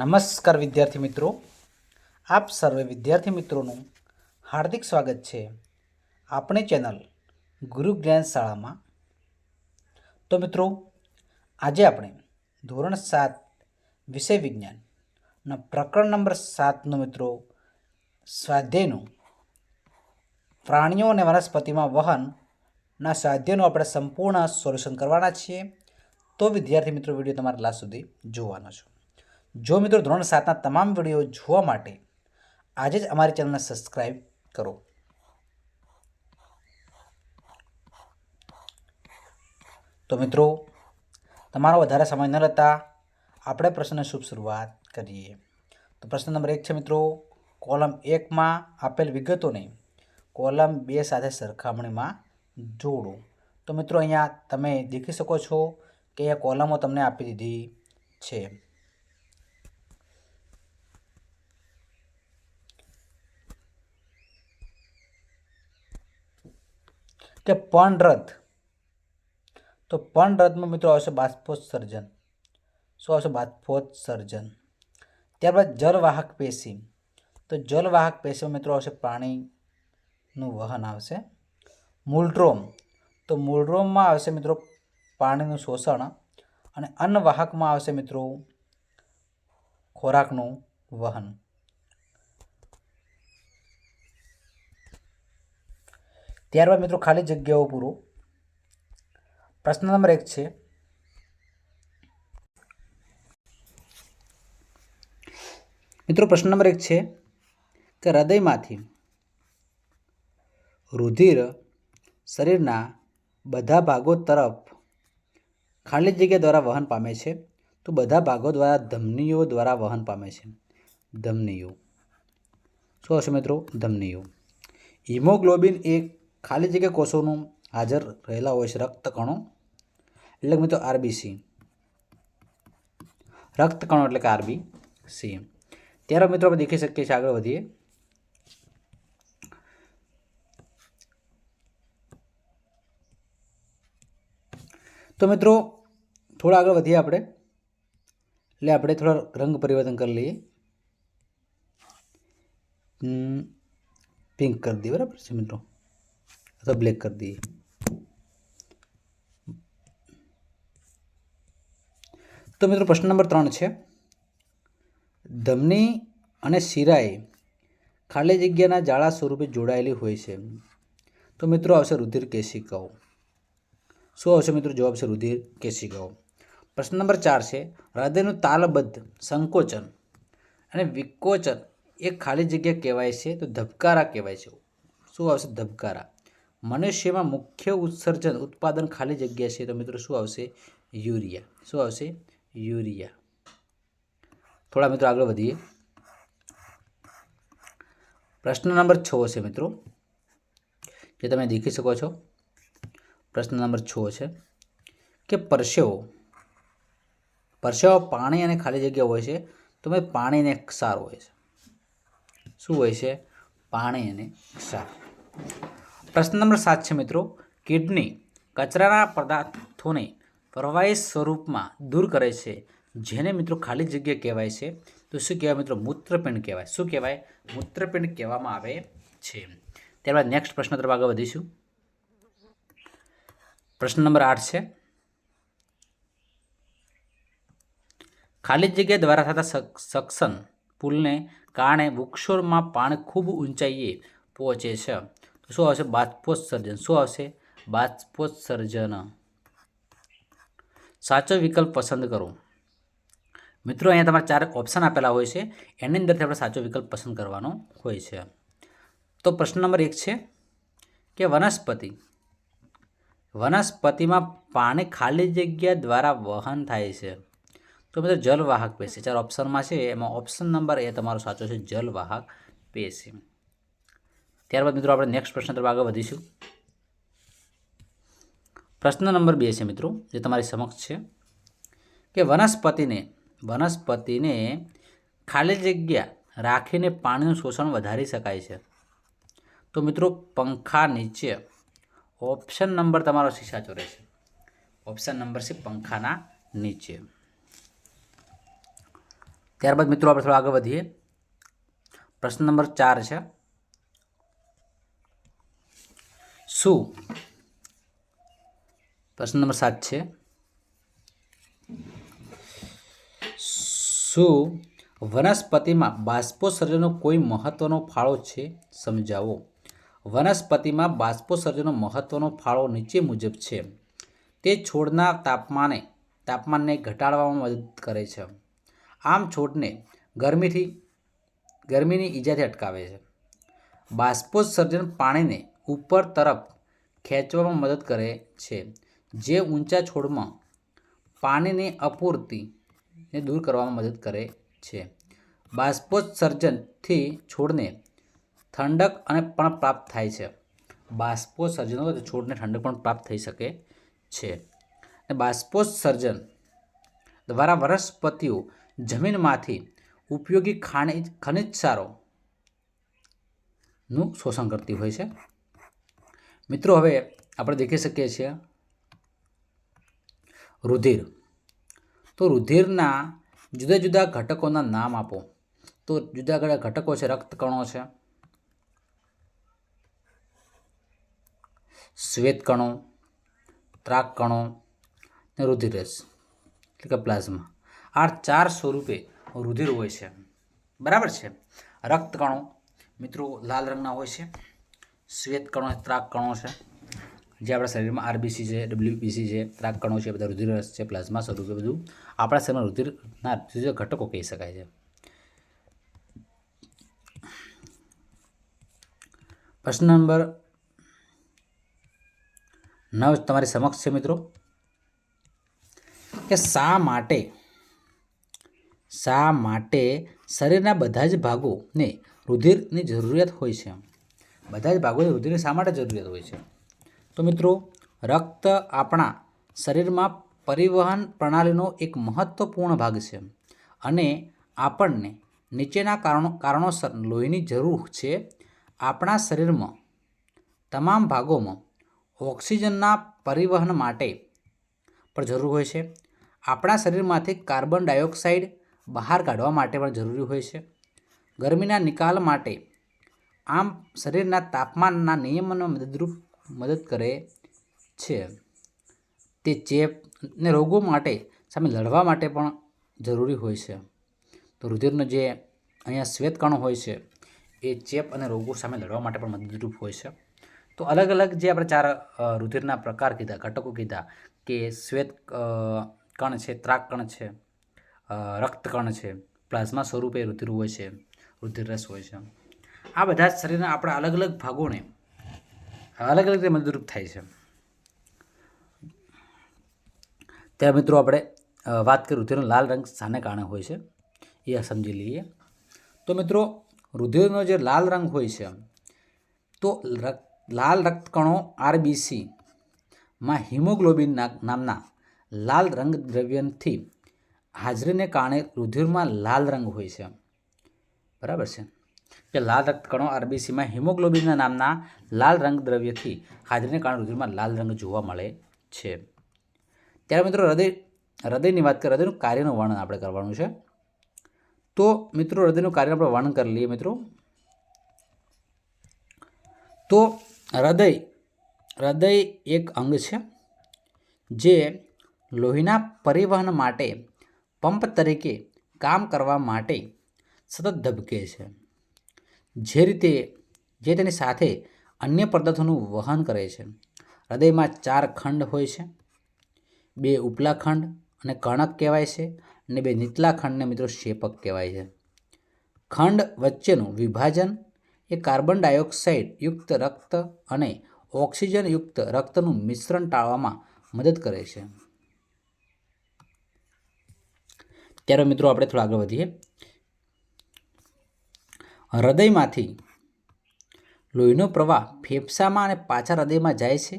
નમસ્કાર વિદ્યાર્થી મિત્રો. આપ સર્વે વિદ્યાર્થી મિત્રોનું હાર્દિક સ્વાગત છે આપણી ચેનલ ગુરુ જ્ઞાન શાળામાં. તો મિત્રો, આજે આપણે ધોરણ સાત વિષય વિજ્ઞાનના પ્રકરણ નંબર સાતનો મિત્રો સ્વાધ્યાયનું પ્રાણીઓ અને વનસ્પતિમાં વહનના સ્વાધ્યાયનું આપણે સંપૂર્ણ સોલ્યુશન કરવાના છીએ. તો વિદ્યાર્થી મિત્રો, વીડિયો તમારા લાસ્ટ સુધી જોવાનો છે. જો મિત્રો ધોરણ સાતના તમામ વીડિયો જોવા માટે આજે જ અમારી ચેનલને સબસ્ક્રાઈબ કરો. તો મિત્રો, તમારો વધારે સમય ન રહેતા આપણે પ્રશ્નની શુભ શરૂઆત કરીએ. તો પ્રશ્ન નંબર એક છે મિત્રો, કોલમ એકમાં આપેલ વિગતોને કોલમ બે સાથે સરખામણીમાં જોડો. તો મિત્રો અહીંયા તમે દેખી શકો છો કે અહીંયા કોલમો તમને આપી દીધી છે. કે પણરથ. તો પણરથમાં મિત્રો આવશે બાષ્પોત્સર્જન. શું આવશે? બાષ્પોત્સર્જન. ત્યારબાદ જલવાહક પેશી. તો જલવાહક પેશીમાં મિત્રો આવશે પાણીનું વહન આવશે. મૂળડ્રોમ તો મૂલડ્રોમમાં આવશે મિત્રો પાણીનું શોષણ અને અન્નવાહકમાં આવશે મિત્રો ખોરાકનું વહન. ત્યારબાદ મિત્રો ખાલી જગ્યાઓ પૂરો. પ્રશ્ન નંબર એક છે, મિત્રો પ્રશ્ન નંબર એક છે કે હૃદયમાંથી રુધિર શરીરના બધા ભાગો તરફ ખાલી જગ્યા દ્વારા વહન પામે છે. તો બધા ભાગો દ્વારા ધમનીઓ દ્વારા વહન પામે છે. ધમનીઓ. શું હશે મિત્રો? ધમનીઓ. હિમોગ્લોબિન એક ખાલી જગ્યા કોષોનું હાજર રહેલા હોય છે રક્તકણો એટલે કે મિત્રો આરબીસી. રક્તકણો એટલે કે આરબી સી ત્યારે મિત્રો આપણે દેખી શકીએ છીએ આગળ વધીએ. તો મિત્રો થોડા આગળ વધીએ આપણે. એટલે આપણે થોડા રંગ પરિવર્તન કરી લઈએ. પિંક કરી દઈએ, બરાબર છે મિત્રો. અથવા બ્લેક કરી દઈએ. તો મિત્રો પ્રશ્ન નંબર ત્રણ છે. ધમની અને શિરાએ ખાલી જગ્યાના જાળા સ્વરૂપે જોડાયેલી હોય છે. તો મિત્રો આવશે રુધિર કેશિકાઓ. શું આવશે મિત્રો? જવાબ છે રુધિર કેશિકાઓ. પ્રશ્ન નંબર ચાર છે, હૃદયનું તાલબદ્ધ સંકોચન અને વિકોચન એ ખાલી જગ્યા કહેવાય છે તો ધબકારા કહેવાય છે. શું આવશે? ધબકારા. મનુષ્યમાં મુખ્ય ઉત્સર્જન ઉત્પાદન ખાલી જગ્યા છે. તો મિત્રો શું આવશે? યુરિયા. શું આવશે? યુરિયા. થોડા મિત્રો આગળ વધીએ. પ્રશ્ન નંબર છ છે મિત્રો. જે તમે દેખી શકો છો. પ્રશ્ન નંબર છ છે કે પરસેવો પરસેવો પાણી અને ખાલી જગ્યા હોય છે. તો મેં પાણીને ક્ષાર હોય છે. શું હોય છે? પાણી અને ક્ષાર. પ્રશ્ન નંબર સાત છે મિત્રો. કિડની કચરાના પદાર્થોને પ્રવાહી સ્વરૂપમાં દૂર કરે છે, જેને મિત્રો ખાલી જગ્યા કહેવાય છે. તો શું કહેવાય મિત્રો? મૂત્રપિંડ કહેવાય. શું કહેવાય? મૂત્રપિંડ કહેવામાં આવે છે. ત્યારબાદ નેક્સ્ટ પ્રશ્ન તરફ આગળ વધીશું. પ્રશ્ન નંબર આઠ છે. ખાલી જગ્યા દ્વારા થતા સક્સન પુલને કારણે વૃક્ષોમાં પાણી ખૂબ ઊંચાઈએ પહોંચે છે. શું આવશે? બાષ્પોત્સર્જન. શું આવશે? બાષ્પોત્સર્જન. સાચો વિકલ્પ પસંદ કરો. મિત્રો, અહીંયા તમારે ચાર ઓપ્શન આપેલા હોય છે. એની અંદરથી આપણે સાચો વિકલ્પ પસંદ કરવાનો હોય છે. તો પ્રશ્ન નંબર એક છે કે વનસ્પતિ, વનસ્પતિમાં પાણી ખાલી જગ્યા દ્વારા વહન થાય છે. તો મિત્રો, જલવાહક પેશી ચાર ઓપ્શનમાં છે. એમાં ઓપ્શન નંબર એ તમારો સાચો છે, જલવાહક પેશી. ત્યારબાદ મિત્રો આપણે નેક્સ્ટ પ્રશ્ન તરફ આગળ વધીશું. પ્રશ્ન નંબર બે છે મિત્રો, જે તમારી સમક્ષ છે. કે વનસ્પતિને વનસ્પતિને ખાલી જગ્યા રાખીને પાણીનું શોષણ વધારી શકાય છે. તો મિત્રો, પંખા નીચે ઓપ્શન નંબર તમારો શીશા સાચો રહેશે. ઓપ્શન નંબર છે પંખાના નીચે. ત્યારબાદ મિત્રો આપણે થોડું આગળ વધીએ. પ્રશ્ન નંબર ચાર છે. શું? પ્રશ્ન નંબર સાત છે. શું વનસ્પતિમાં બાષ્પોસર્જનનો કોઈ મહત્વનો ફાળો છે? સમજાવો. વનસ્પતિમાં બાષ્પોસર્જનનો મહત્વનો ફાળો નીચે મુજબ છે. તે છોડના તાપમાને, તાપમાનને ઘટાડવામાં મદદ કરે છે. આમ છોડને ગરમીથી, ગરમીની ઈજાથી અટકાવે છે. બાષ્પોત્સર્જન પાણીને ઉપર તરફ ખેંચવામાં મદદ કરે છે, જે ઊંચા છોડમાં પાણીની અપૂર્તિને દૂર કરવામાં મદદ કરે છે. બાષ્પોત્સર્જનથી છોડને ઠંડક અને પણ પ્રાપ્ત થાય છે. બાષ્પોત્સર્જન હોય તો છોડને ઠંડક પણ પ્રાપ્ત થઈ શકે છે. અને બાષ્પોત્સર્જન દ્વારા વનસ્પતિઓ જમીનમાંથી ઉપયોગી ખાણિજ ખનિજ સારોનું શોષણ કરતી હોય છે. મિત્રો, હવે આપણે દેખી શકીએ છીએ રુધિર. તો રુધિરના જુદા જુદા ઘટકોના નામ આપો. તો જુદા જુદા ઘટકો છે, રક્તકણો છે, શ્વેતકણો ત્રાકકણો ને રુધિરસ એટલે કે પ્લાઝમા. આ ચાર સ્વરૂપે રુધિર હોય છે. બરાબર છે? રક્તકણો મિત્રો લાલ રંગના હોય છે. શ્વેતકણો ત્રાકકણો છે જે આપણા શરીરમાં આરબીસી છે ડબ્લ્યુબીસી છે ત્રાકકણો છે, બધા રુધિરસ છે, પ્લાઝમા સ્વરૂપે બધું આપણા શરીરમાં રુધિરના જુદા ઘટકો કહી શકાય છે. પ્રશ્ન નંબર નવ તમારી સમક્ષ છે મિત્રો, કે શા માટે શા માટે શરીરના બધા જ ભાગોને રુધિરની જરૂરિયાત હોય છે? બધા જ ભાગોને રુધિરની શા માટે જરૂરિયાત હોય છે? તો મિત્રો, રક્ત આપણા શરીરમાં પરિવહન પ્રણાલીનો એક મહત્વપૂર્ણ ભાગ છે અને આપણને નીચેના કારણો, કારણોસર લોહીની જરૂર છે. આપણા શરીરમાં તમામ ભાગોમાં ઓક્સિજનના પરિવહન માટે પણ જરૂર હોય છે. આપણા શરીરમાંથી કાર્બન ડાયોક્સાઇડ બહાર કાઢવા માટે પણ જરૂરી હોય છે. ગરમીના નિકાલ માટે આમ શરીરના તાપમાનના નિયમનમાં મદદરૂપ મદદ કરે છે. તે ચેપ ને રોગો માટે સામે લડવા માટે પણ જરૂરી હોય છે. તો રુધિરનો જે અહીંયા શ્વેતકણો હોય છે, એ ચેપ અને રોગો સામે લડવા માટે પણ મદદરૂપ હોય છે. તો અલગ અલગ જે આપણે ચાર રુધિરના પ્રકાર કીધા, ઘટકો કીધા કે શ્વેત કણ છે, ત્રાક કણ છે રક્તકણ છે, પ્લાઝમા સ્વરૂપે રુધિર હોય છે, રુધિરરસ હોય છે. આ બધા જ શરીરના આપણા અલગ અલગ ભાગોને અલગ અલગ રીતે મદદરૂપ થાય છે. ત્યારે મિત્રો આપણે વાત કરી રુધિરનો લાલ રંગ શાને કારણે હોય છે. એ સમજી લઈએ. તો મિત્રો, રુધિરનો જે લાલ રંગ હોય છે, તો લાલ રક્તકણો આરબીસીમાં હિમોગ્લોબિન નામના લાલ રંગ દ્રવ્યથી હાજરીને કારણે રુધિરમાં લાલ રંગ હોય છે. બરાબર છે? કે લાલ રક્તકણો આરબીસીમાં હિમોગ્લોબિનના નામના લાલ રંગ દ્રવ્યથી હાજરીને કારણે રુધિરમાં લાલ રંગ જોવા મળે છે. ત્યારે મિત્રો હૃદય, હૃદયની વાત કરીએ, હૃદયનું કાર્યનું વર્ણન આપણે કરવાનું છે. તો મિત્રો હૃદયનું કાર્ય આપણે વર્ણન કરી લઈએ મિત્રો. તો હૃદય હૃદય એક અંગ છે જે લોહીના પરિવહન માટે પંપ તરીકે કામ કરવા માટે સતત ધબકે છે. જે રીતે જે તેની સાથે અન્ય પદાર્થોનું વહન કરે છે. હૃદયમાં ચાર ખંડ હોય છે. બે ઉપલા ખંડ અને કણક કહેવાય છે અને બે નીચલા ખંડને મિત્રો શેપક કહેવાય છે. ખંડ વચ્ચેનું વિભાજન એ કાર્બન ડાયોક્સાઇડ યુક્ત રક્ત અને ઓક્સિજન યુક્ત રક્તનું મિશ્રણ ટાળવામાં મદદ કરે છે. ત્યારે મિત્રો આપણે થોડા આગળ વધીએ. હૃદયમાંથી. લોહીનો પ્રવાહ ફેફસામાં અને પાછા હૃદયમાં જાય છે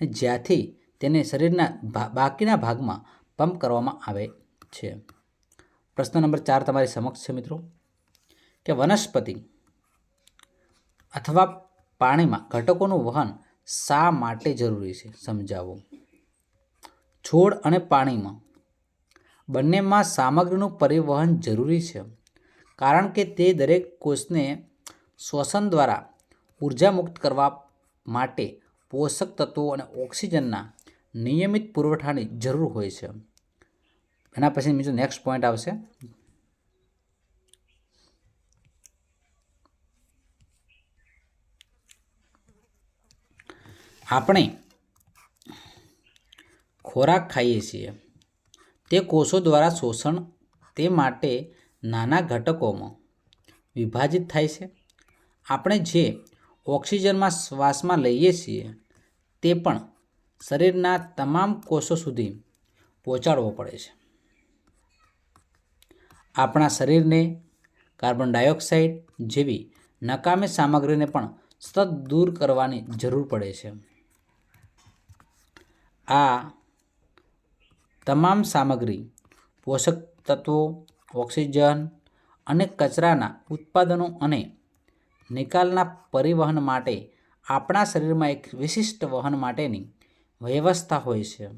અને જ્યાંથી તેને શરીરના બાકીના ભાગમાં પંપ કરવામાં આવે છે. પ્રશ્ન નંબર ચાર તમારી સમક્ષ છે મિત્રો, કે વનસ્પતિ અથવા પાણીમાં ઘટકોનું વહન શા માટે જરૂરી છે? સમજાવો. છોડ અને પાણીમાં બંનેમાં સામગ્રીનું પરિવહન જરૂરી છે. કારણ કે તે દરેક કોષને શ્વસન દ્વારા ઊર્જા મુક્ત કરવા માટે પોષક તત્વો અને ઓક્સિજનના નિયમિત પુરવઠાની જરૂર હોય છે. એના પછી બીજો નેક્સ્ટ પોઈન્ટ આવશે. આપણે ખોરાક ખાઈએ છીએ. તે કોષો દ્વારા શોષણ તે માટે નાના ઘટકોમાં વિભાજિત થાય છે. આપણે જે ઓક્સિજનમાં શ્વાસમાં લઈએ છીએ, તે પણ શરીરના તમામ કોષો સુધી પહોંચાડવો પડે છે. આપણા શરીરને કાર્બન ડાયોક્સાઇડ જેવી નકામી સામગ્રીને પણ સતત દૂર કરવાની જરૂર પડે છે. આ તમામ સામગ્રી પોષક તત્વો ઓક્સિજન અને કચરાના ઉત્પાદનો અને નિકાલના પરિવહન માટે આપણા શરીરમાં એક વિશિષ્ટ વહન માટેની વ્યવસ્થા હોય છે.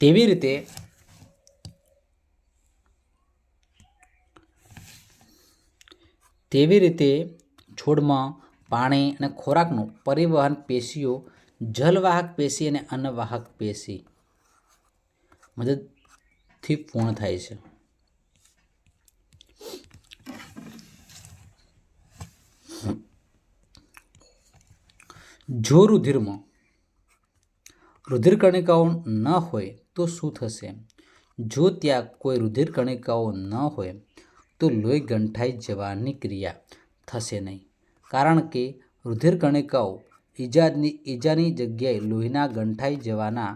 તેવી રીતે તેવી રીતે છોડમાં પાણી અને ખોરાકનું પરિવહન પેશીઓ જલવાહક પેશી અને અન્નવાહક પેશી મદદથી પૂર્ણ થાય છે. જો રુધિરમાં રુધિર કણિકાઓ ન હોય તો શું થશે? જો ત્યાં કોઈ રુધિર કણિકાઓ ન હોય તો લોહી ગંઠાઈ જવાની ક્રિયા થશે નહીં. કારણ કે રુધિર કણિકાઓ ઈજાની ઈજાની જગ્યાએ લોહીના ગંઠાઈ જવાના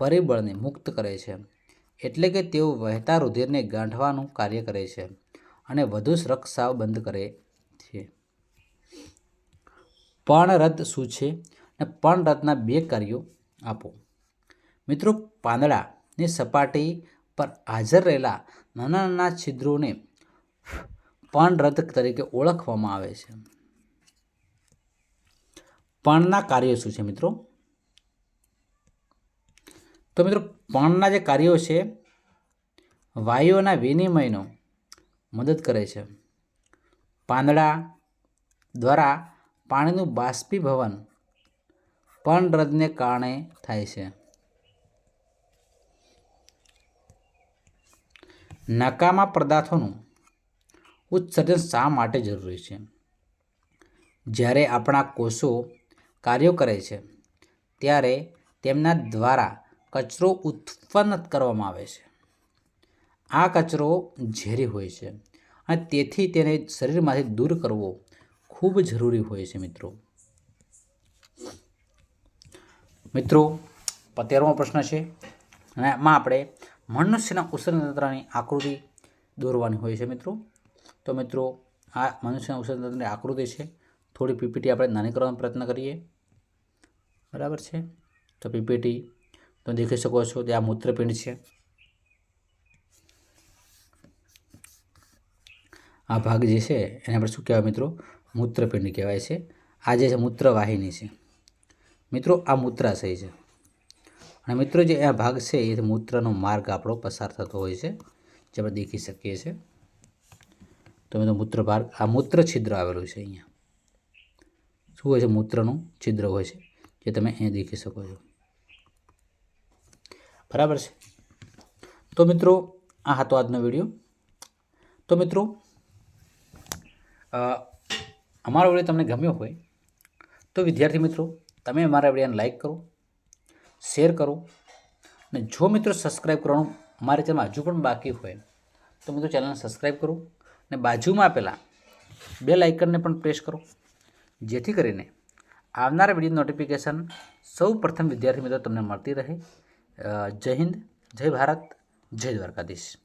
પરિબળને મુક્ત કરે છે. એટલે કે તેઓ વહેતા રુધિરને ગાંઠવાનું કાર્ય કરે છે અને વધુ સ્રક્ષાવ બંધ કરે છે. પર્ણરથ શું છે? અને પર્ણરથના બે કાર્યો આપો. મિત્રો, પાંદડાની સપાટી પર હાજર રહેલા નાના નાના છિદ્રોને પર્ણરથ તરીકે ઓળખવામાં આવે છે. પર્ણના કાર્યો શું છે મિત્રો? તો મિત્રો પણના જે કાર્યો છે, વાયુઓના વિનિમયનો મદદ કરે છે. પાંદડા દ્વારા પાણીનું બાષ્પીભવન પર્ણરદને કારણે થાય છે. નકામા પદાર્થોનું ઉત્સર્જન શા માટે જરૂરી છે? જ્યારે આપણા કોષો કાર્યો કરે છે, ત્યારે તેમના દ્વારા કચરો ઉત્પન્ન કરવામાં આવે છે. આ કચરો ઝેરી હોય છે અને તેથી તેને શરીરમાંથી દૂર કરવો ખૂબ જરૂરી હોય છે મિત્રો. મિત્રો તેરમો પ્રશ્ન છે અને એમાં આપણે મનુષ્યના ઉષ્ણતંત્રની આકૃતિ દોરવાની હોય છે મિત્રો. તો મિત્રો, આ મનુષ્યના ઉષ્ણતંત્રની આકૃતિ છે. થોડી પીપીટી આપણે નાની કરવાનો પ્રયત્ન કરીએ. બરાબર છે? તો પીપીટી તો દેખી શકો છો તે આ મૂત્રપિંડ છે. આ ભાગ જે છે, એને આપણે શું કહેવાય મિત્રો? મૂત્રપિંડ કહેવાય છે. આ જે છે, મૂત્રવાહિની છે. મિત્રો, આ મૂત્રાશય છે. અને મિત્રો, જે આ ભાગ છે, એ મૂત્રનો માર્ગ આપણો પસાર થતો હોય છે, જે આપણે દેખી શકીએ છીએ. તો મિત્રો, મૂત્ર ભાગ, આ મૂત્ર છિદ્ર આવેલું છે અહીંયા. શું હોય છે? મૂત્રનું છિદ્ર હોય છે, જે તમે અહીંયા દેખી શકો છો. બરાબર છે? તો મિત્રો, આ હતો આજનો વીડિયો. તો મિત્રો અમારો વીડિયો તમને ગમ્યો હોય, તો વિદ્યાર્થી મિત્રો, તમે અમારા વિડીયોને લાઈક કરો શેર કરો, અને જો મિત્રો સબસ્ક્રાઈબ કરવાનું મારી ચેનલ હજુ પણ બાકી હોય, તો મિત્રો ચેનલને સબસ્ક્રાઈબ કરો, અને બાજુમાં આપેલા બે લાઇકનને પણ પ્રેસ કરો, જેથી કરીને આવનારા વીડિયો નોટિફિકેશન સૌ પ્રથમ વિદ્યાર્થી મિત્રો તમને મળતી રહે. જય હિન્દ જય ભારત જય દ્વારકાધીશ.